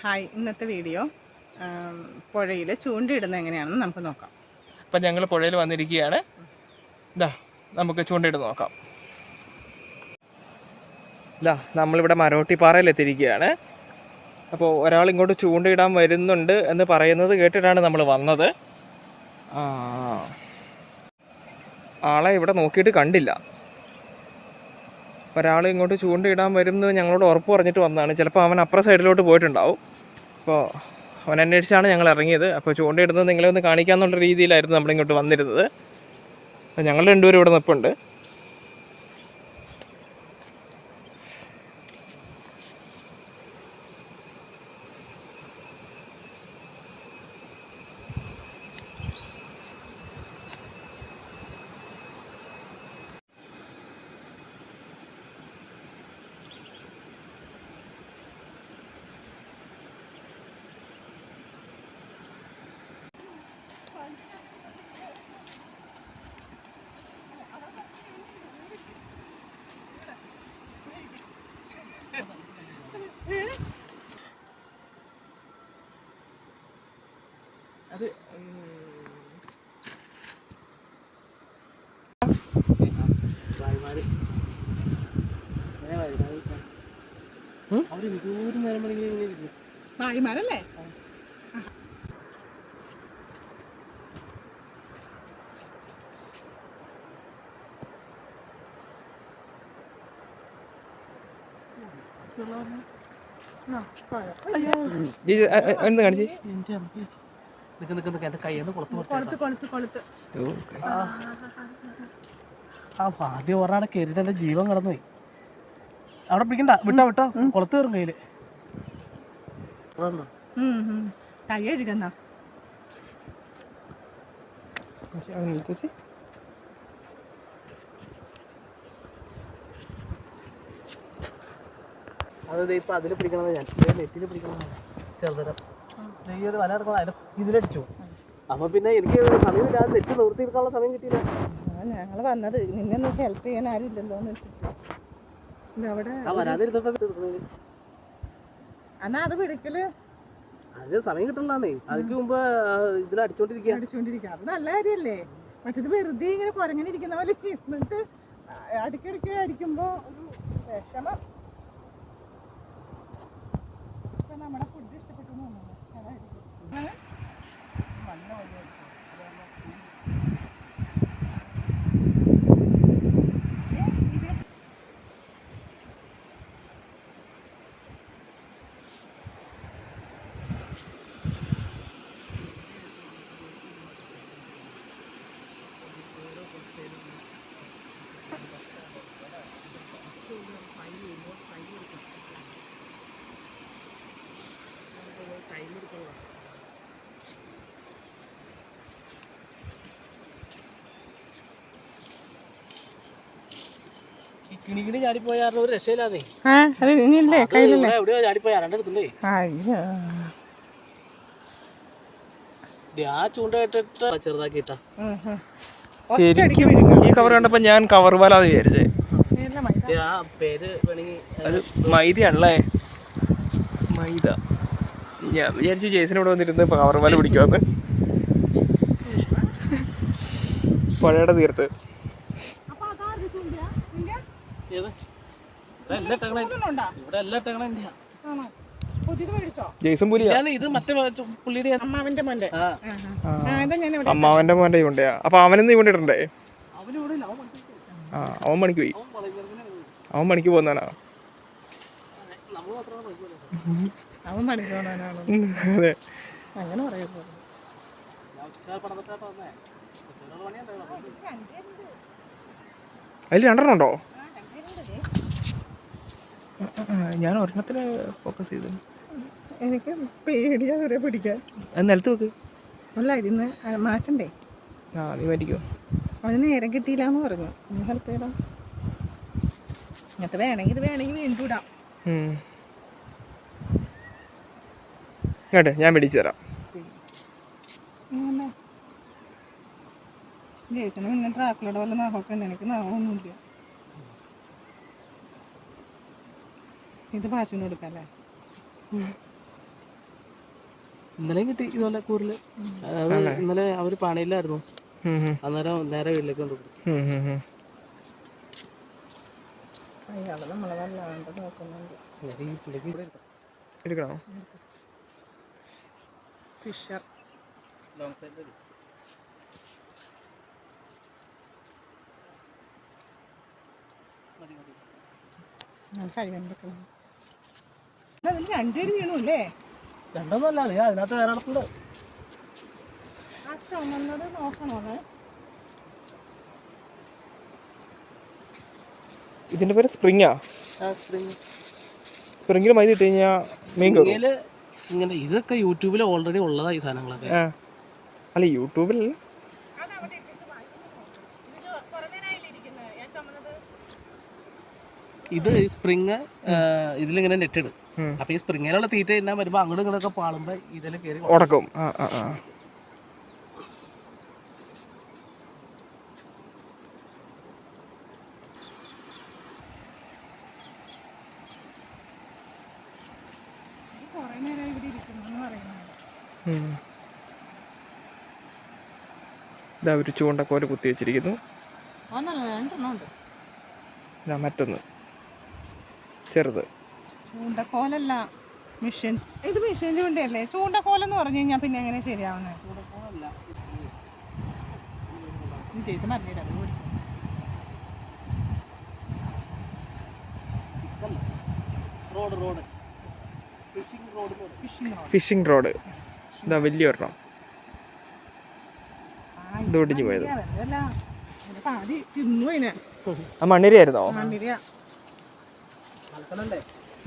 Hi ഇന്നത്തെ video പുഴയിൽ ചൂണ്ടയിടുന്നത് എങ്ങനെയാണെന്ന് നമുക്ക് നോക്കാം. അപ്പം ഞങ്ങൾ പുഴയിൽ വന്നിരിക്കുകയാണ്. ഇതാ നമുക്ക് ചൂണ്ടയിട്ട് നോക്കാം. ഇതാ നമ്മളിവിടെ മരോട്ടിപ്പാറയിലെത്തിയിരിക്കുകയാണ് അപ്പോൾ ഒരാൾ ഇങ്ങോട്ട് ചൂണ്ടയിടാൻ വരുന്നുണ്ട് എന്ന് പറയുന്നത് കേട്ടിട്ടാണ് നമ്മൾ വന്നത്. ആളെ ഇവിടെ നോക്കിയിട്ട് കണ്ടില്ല. ഒരാൾ ഇങ്ങോട്ട് ചൂണ്ടയിടാൻ വരുന്നത് ഞങ്ങളോട് ഉറപ്പ് പറഞ്ഞിട്ട് വന്നതാണ്. ചിലപ്പോൾ അവൻ അപ്പുറ സൈഡിലോട്ട് പോയിട്ടുണ്ടാവും. അപ്പോൾ അവൻ അന്വേഷിച്ചാണ് ഞങ്ങൾ ഇറങ്ങിയത്. അപ്പോൾ ചൂണ്ടയിടുന്നത് നിങ്ങളെ ഒന്ന് കാണിക്കാമെന്നുള്ള രീതിയിലായിരുന്നു നമ്മളിങ്ങോട്ട് വന്നിരുന്നത്. അപ്പോൾ ഞങ്ങൾ രണ്ടുപേരും ഇവിടെ നിൽപ്പുണ്ട് അത് ഭായിമാരല്ലേ? എന്ത് കാണിച്ച്. നിക്ക് നിക്ക് നിക്ക്. എന്റെ കൈ കൊളുത്ത് കുളത്ത് കൊളുത്ത് കൊളുത്ത്. കൊളുത്ത് ആ ആദ്യം ഒരാളെ കയറിയിട്ട് എന്റെ ജീവൻ കടന്നു പോയി അവിടെ പിടിക്കണ്ട വിട്ടോ വിട്ടോ. കുളത്ത് കയറും കയ്യിൽ. അതെന്താ? ഉം, ഉം. കൈ കഴുകുന്ന അത് ദേ ഇപ്പൊ അതിൽ പിടിക്കണത് ഞാൻ. ദേ നെറ്റിൽ പിടിക്കണത് ചെറുതരം. ഈ ഒരു വല ഇറക്കണം അതിൽ ഇതിലടിച്ചു. അപ്പൊ പിന്നെ എനിക്ക് സമയമില്ല ഇല്ലാതെ നെറ്റ് നിവർത്തിയെടുക്കാനുള്ള സമയം കിട്ടിയില്ല. ഞങ്ങൾ വന്നത് നിന്നെ ഒന്ന് ഹെൽപ്പ് ചെയ്യാൻ ആരും ഇല്ലല്ലോ എന്ന് വെച്ചിട്ട്. അവിടെ എന്നാ അത് പിടിക്കൽ? അത് സമയം കിട്ടണ്ടാന്നേ. അതിന് മുമ്പ് ഇതിൽ അടിച്ചോണ്ടിരിക്കുക അടിച്ചുകൊണ്ടിരിക്കുക അത് നല്ല കാര്യല്ലേ. മറ്റേത് വെറുതെ ഇങ്ങനെ കുരങ്ങനെ ഇരിക്കുന്ന പോലെ ഇരുന്നിട്ട് അടിക്കടിക്ക് അടിക്കുമ്പോ ഒരു വിഷമം. ഇപ്പൊ നമ്മുടെ ഫുഡ് ഇഷ്ടപ്പെട്ടു എന്ന് തോന്നുന്നു. അതായിരിക്കും. ഏ? ഏ, ഇത് ഈ കിണികിണി ചാടിപ്പോയ കാരണം ഒരു രക്ഷയില്ലാതെ. ആ അത് ഇനിയില്ലേ? കയ്യിലല്ലേ? എവിടെയോ ചാടിപ്പോയി രണ്ടെടുത്തുണ്ടേ അയ്യോ. ദേ ആ ചൂണ്ട ഇട്ടിട്ട് ചെറുതാക്കിയിട്ടാ. ഉം, ഉം. ശരിക്കും ഈ കവർ കണ്ടപ്പോൾ ഞാൻ കവർ വലാന്ന് വിചാരിച്ചേ. മൈദ. ദേ ആ പേര് അത് മൈദയാണല്ലേ? മൈദ. ഞാൻ വിചാരിച്ചു ജേസിന് ഇവിടെ വന്നിരുന്ന് കവർ വല പിടിക്കാന്ന് പുഴയുടെ തീർത്ത് അപ്പൊ അതാര് ചൂണ്ടയാ? നിന്റെ? ഏത്? ഇവിടെ എല്ലാം ജെയ്സൺ പുലിയാ? ഇത് മറ്റേ പുള്ളിയുടെ അമ്മാവന്റെ മോന്റെ. അമ്മാവന്റെ മോന്റെ അപ്പൊ അവനെന്ന് ഇവിടെ അവൻ പഠിച്ചിട്ട് ആ അവൻ പണിക്ക് പോയി. അവൻ പണിക്ക് പഠിക്കുമല്ലോ അവൻ അതെ. അങ്ങനെ അതിൽ രണ്ടെണ്ണം ഉണ്ടോ? ഞാൻ ഒരെണ്ണത്തിന് ഫോക്കസ് ചെയ്തു. എനിക്ക് പേടിയാ അവരെ പിടിക്കാൻ. അത് നിലത്ത് വെക്ക്. അല്ല ഇതിന്ന് മാറ്റണ്ടേ? ആ നീ മാറ്റിക്കോ അവന് നേരം കിട്ടിയില്ല എന്ന് പറഞ്ഞു. നീ ഹെൽപ്പ് ചെയ്യണം എന്നിട്ട് വേണമെങ്കിൽ ഇത് വേണമെങ്കിൽ വീണ്ടും ഇടാം. കേട്ടെ ഞാൻ പിടിച്ചു തരാം. ജേസന് പിന്നെ ട്രാക്കിലൂടെ വല്ല നാഹൊക്കെ ഉണ്ട്. എനിക്ക് നഖമൊന്നുമില്ല ഇത് പാച്ചുവിന് കൊടുക്കല്ലേ? ഇന്നലെയും കിട്ടി ഇതുപോലെ കൂറിൽ. ഇന്നലെ അവർ പണിയില്ലായിരുന്നു. അന്നേരം നേരെ വീട്ടിലേക്ക് കൊണ്ടുപോയി കൊടുത്തു. അയാൾ നമ്മളെ വല്ലാണ്ട് നോക്കുന്നുണ്ട്. എടുക്കണോ? ഫിഷർ. ലോങ്. മതി, മതി. ഞാൻ കൈ രണ്ടുപേര് വീണു അല്ലേ രണ്ടൊന്നല്ല നീ അതിനകത്ത് വേറെ നടത്തുണ്ട് ആ ചുമന്നത് നോക്കണോ ഇതിന്റെ പേര് സ്പ്രിങ്ങാ? സ്പ്രിങ്. സ്പ്രിങ്ങിൽ മൈദ ഇട്ട് കഴിഞ്ഞാൽ മീൻ ഇങ്ങനെ ഇതൊക്കെ യൂട്യൂബിൽ ഓൾറെഡി ഉള്ളതാ ഈ സാധനങ്ങളൊക്കെ. അല്ല യൂട്യൂബിൽ ഇത് സ്പ്രിങ് ഇതിലിങ്ങനെ നെറ്റ് ഇടും ഉം. അപ്പൊ ഈ സ്പ്രിങ്ങിലുള്ള തീറ്റ തിന്നാൻ വരുമ്പോ അങ്ങോട്ടും ഇങ്ങോട്ടൊക്കെ പാളുമ്പോ ഇതിൽ കയറി ഉടക്കും. ആ ആ ആ. കുറെ നേരം ഇവിടെ ഇരിക്കുന്നു പറയുന്നത്. ഉം. ഇതാ ഒരു ചൂണ്ടക്കോൽ കുത്തി വെച്ചിരിക്കുന്നു. മറ്റൊന്ന്. ചെറുത്. ചൂണ്ടക്കോലല്ല മിഷൻ. ഇത് മിഷൻ ചൂണ്ടയല്ലേ? ചൂണ്ടക്കോലെന്ന് പറഞ്ഞു കഴിഞ്ഞാൽ പിന്നെ എങ്ങനെ ശരിയാവുന്നത് ചേച്ചി rod rod. Fishing rod fishing rod. ഇതാ വലിയ ഒരെണ്ണം. ഇത് ഒടിഞ്ഞു പോയത്. ആ മണ്ണിരയായിരുന്നോ? മണ്ണിര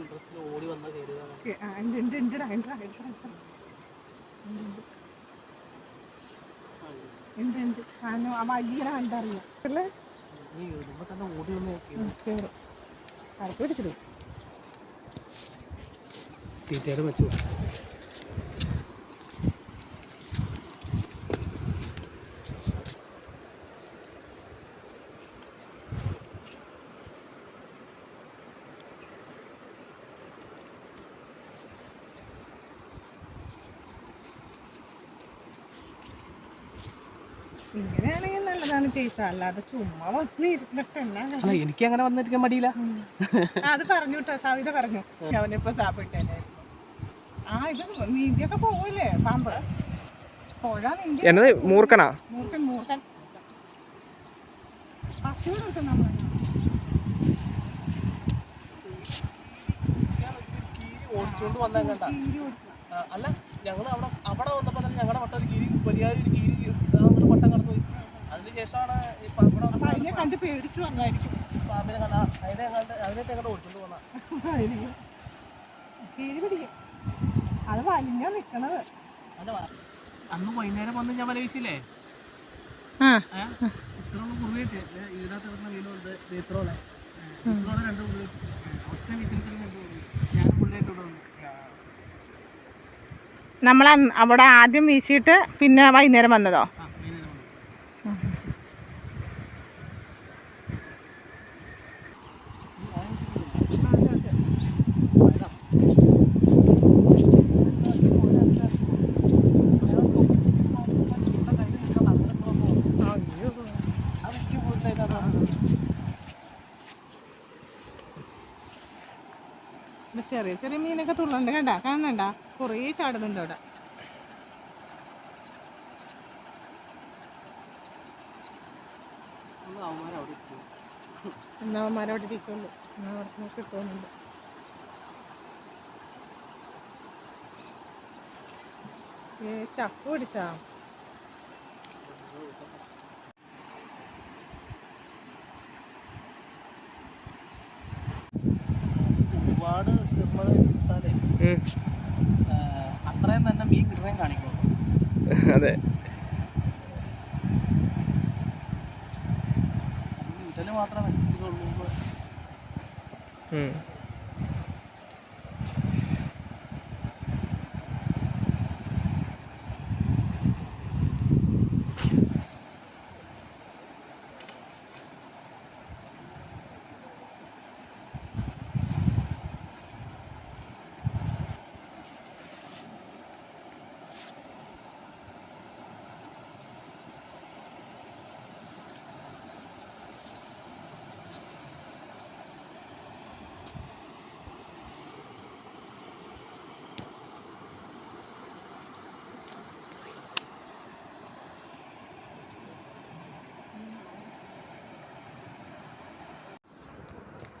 നോക്കി ഓടി വന്ന പിടിച്ചിടും. തീറ്റയുടെ വെച്ചു ഇങ്ങനെയാണെങ്കിൽ നല്ലതാണ് ചെയ്സ അല്ലാതെ ചുമ്മാ വന്ന് ഇരുന്നിട്ടല്ല അല്ല എനിക്ക് അങ്ങനെ വന്നിരിക്കാൻ മടിയില്ല. അത് പറഞ്ഞു കേട്ടോ സാവിത പറഞ്ഞു. അവനിപ്പോ സാപ്പിട്ടേനായിരുന്നു ആ ഇത് നീന്തിയൊക്കെ പോവില്ലേ പാമ്പ്? പോഴാ നീന്തി. എന്നത് മൂർക്കനാ മൂർക്കൻ മൂർക്കൻ നമ്മൾ ഓടിച്ചുകൊണ്ട് അല്ല ഞങ്ങൾ അവിടെ അവിടെ വന്നപ്പോൾ തന്നെ ഞങ്ങളുടെ വട്ടം കീരി വലിയ കീരി കടന്നു പോയി അതിനുശേഷമാണ് ഈ പാമ്പിനെ അതിനെ കണ്ട് പേടിച്ചു വന്നായിരിക്കും പാമ്പിനെ കണ്ട അതിനെ കണ്ട് അതിനൊക്കെ അങ്ങോട്ട് ഓടിച്ചോണ്ട് പോന്ന. ആയിരിക്കും. പിടിക്കും. അത് വലിഞ്ഞാ നിക്കണത്. അന്ന് വൈകുന്നേരം വന്ന് ഞാൻ വല വീശില്ലേ ഇത്ര കുറി കിട്ടി ഇതിനകത്ത് കിടന്ന മീനുണ്ട് ഇത്രോളെ ഇത്രോളെ രണ്ട് കുറി ഒറ്റ വീശിൽ തന്നെ രണ്ട് കുറി ഞാൻ പുള്ളിയായിട്ട് ഇവിടെ വന്നു. നമ്മൾ അവിടെ ആദ്യം വീശിയിട്ട് പിന്നെ വൈകുന്നേരം വന്നതോ ആ വൈകുന്നേരം വന്നു ഇവിടെ ചെറിയ ചെറിയ മീനൊക്കെ തുള്ളണ്ട് കണ്ട കാണണ്ട കുറേ ചാടുന്നുണ്ട് അവിടെ. എന്നാ അവന്മാരവിടെ ഇരിക്കുള്ളൂ എന്നാ അവർക്ക് കിട്ടുന്നുണ്ട്. ചക്ക പിടിച്ചാ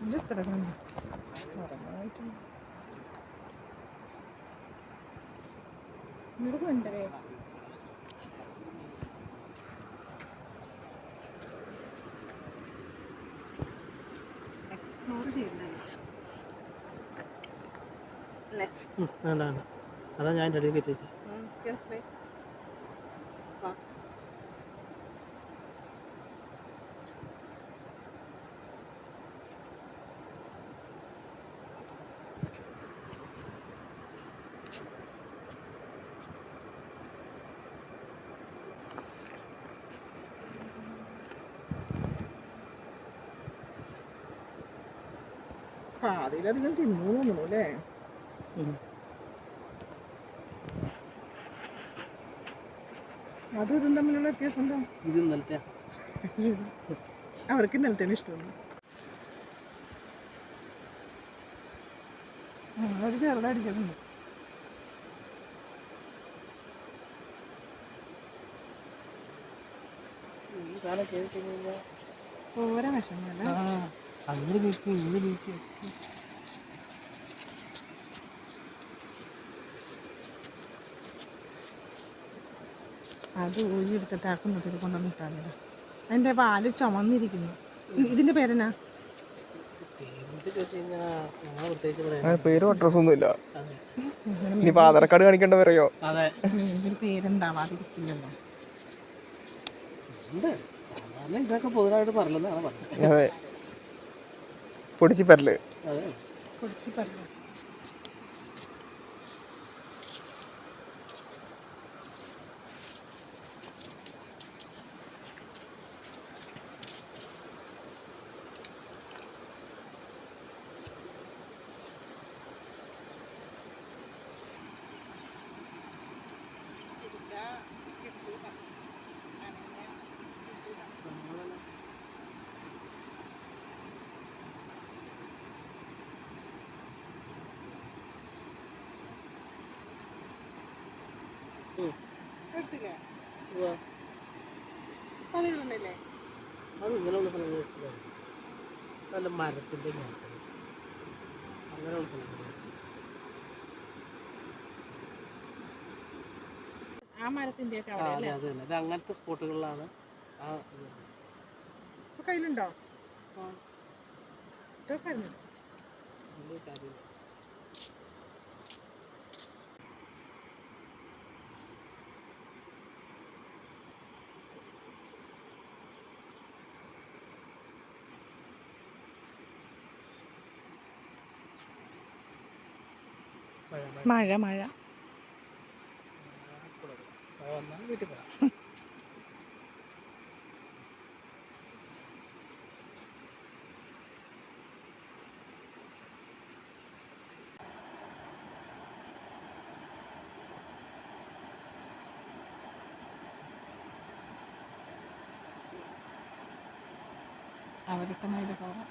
ഇത് കിടക്കുന്നു വേണ്ട വേണ്ട അതാ ഞാൻ എന്റെ ഇടയിൽ പാതിയിലധികം തിന്നു തോന്നുന്നു അല്ലേ. അതും ഇതും തമ്മിലുള്ള വ്യത്യാസം എന്താ? ഇത് ഇന്നലത്തെ. അവർക്ക് നിലത്തേന് ഇഷ്ടമാണ്. ഒരു ചെറുതടിച്ചിട്ടുണ്ട് ഓരോ വിഷമല്ല അങ്ങനെ നീക്കി ഇങ്ങനെ നീക്കി അത് ഊഴി എടുത്തിട്ട് ആക്കുന്നതിൽ കൊണ്ടുവന്ന് ഇട്ടാൽ അതിന്റെ പാൽ ചുമന്നിരിക്കുന്നു. ഇതിന്റെ പേരെന്നാ? പേര് അഡ്രസ്സും ഒന്നും ഇല്ല അതെ. ഇനിയിപ്പോൾ ആധാർ കാർഡ് കാണിക്കേണ്ട പറയോ പേരെന്താവാതിരിക്കില്ലല്ലോ. സാധാരണ ഇതൊക്കെ പൊതുവായിട്ട് പറഞ്ഞതാണ് പറഞ്ഞത്. അതെ. പൊടിച്ചിപ്പരൽ അതെ കുടിച്ച് പറഞ്ഞു എടുത്തില്ലേ? അത് നല്ല മരത്തിന്റെ ആ മരത്തിന്റെ ഒക്കെ ആ അതെ അത്. ഇത് അങ്ങനത്തെ സ്പോട്ടുകളിലാണ് ആ കയ്യിലുണ്ടോ? ആ, കാര്യമില്ല. മഴ മഴ. അവരൊക്കെ വീട്ടിൽ പോകാം.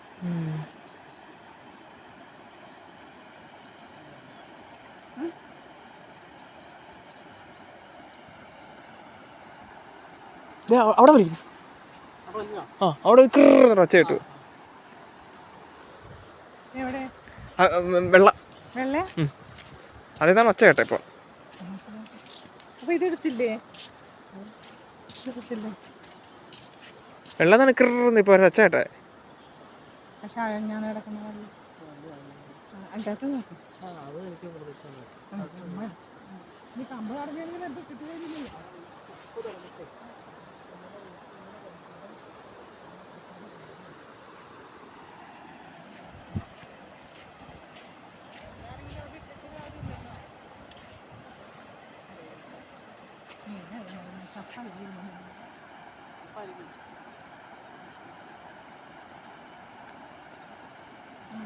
അവിടെ വിളിക്കും ആ അവിടെ കൃറ ഒച്ച കേട്ടു. വെള്ള. വെള്ള? അതേതാണ് ഒച്ച കേട്ട ഇപ്പൊ? വെള്ളം തന്നെ ഇപ്പോൾ ഇപ്പൊ ഒച്ച കേട്ടെ അതിനകത്ത് നോക്കും ആ അത് എനിക്ക് പ്രതീക്ഷ ഈ കമ്പ് കടഞ്ഞെങ്കിൽ എന്ത് കിട്ടുകയില്ല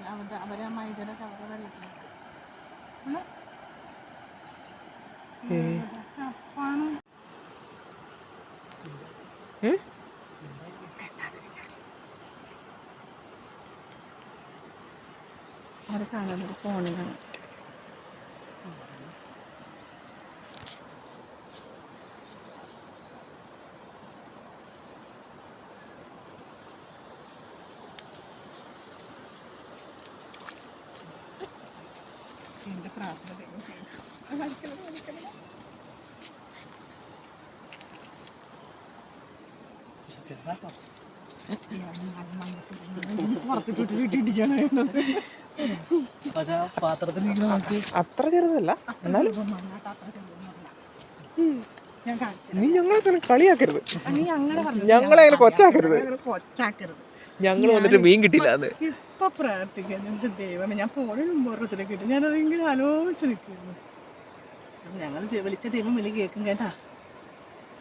അവരുടെ അവരെ മൈദയുടെ കവറ് വെള്ളത്തിൽ ചപ്പാണ് ഉം? അവരെ കാണുന്നത് ഫോണിലാണ് എന്റെ പ്രാർത്ഥന ദൈവം കേട്ടു. വലിക്കണം, വലിക്കണം. ചെറുതാട്ടോ പുറത്തിട്ട് ചുറ്റിട്ടിരിക്കാണ് പക്ഷെ ആ നോക്കി അത്ര ചെറുതല്ല എന്നാലും. നീ ഞങ്ങളെ തന്നെ കളിയാക്കരുത്. ഞങ്ങളെ അങ്ങനെ കൊച്ചാക്കരുത്. ഞങ്ങൾ വന്നിട്ട് മീൻ കിട്ടിയില്ല അന്ന്. ഇപ്പൊ പ്രാർത്ഥിക്കാൻ എന്റെ ദൈവമേ ഞാൻ പോലും മുമ്പത്തിലേക്ക് ഇട്ടു ഞാനതെങ്കിലും ആലോചിച്ച് നിൽക്കുന്നു ഞങ്ങൾ വിളിച്ച ദൈവം വിളി കേൾക്കും കേട്ടാ.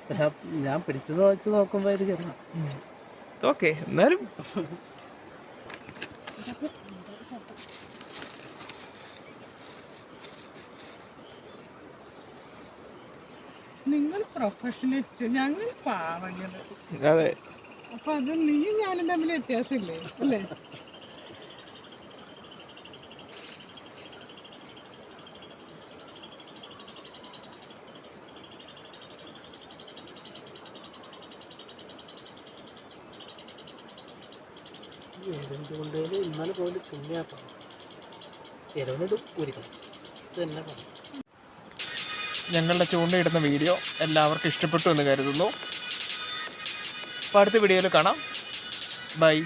പക്ഷെ ഞാൻ പിടിച്ചത് വെച്ച് നോക്കുമ്പോ ഇത് ചെറുതാ ഓക്കെ എന്നാലും നിങ്ങൾ പ്രൊഫഷണലിസ്റ്റ് ഞങ്ങൾ പാവങ്ങൾ അതെ. അപ്പൊ അത് നീ ഞാനും തമ്മിൽ വ്യത്യാസമില്ലേ? അല്ലേ? ഏതെങ്കിലും കൊണ്ടേലും ഇന്നലെ പോലെ ചുണ്ണിയാട്ടോ എരവനോട് ഊരിക്കണം ഇത് തന്നെ പറഞ്ഞു ഞങ്ങളുടെ ചൂണ്ടയിടുന്ന വീഡിയോ എല്ലാവർക്കും ഇഷ്ടപ്പെട്ടു എന്ന് കരുതുന്നു. അപ്പോൾ അടുത്ത വീഡിയോയിൽ കാണാം. ബൈ.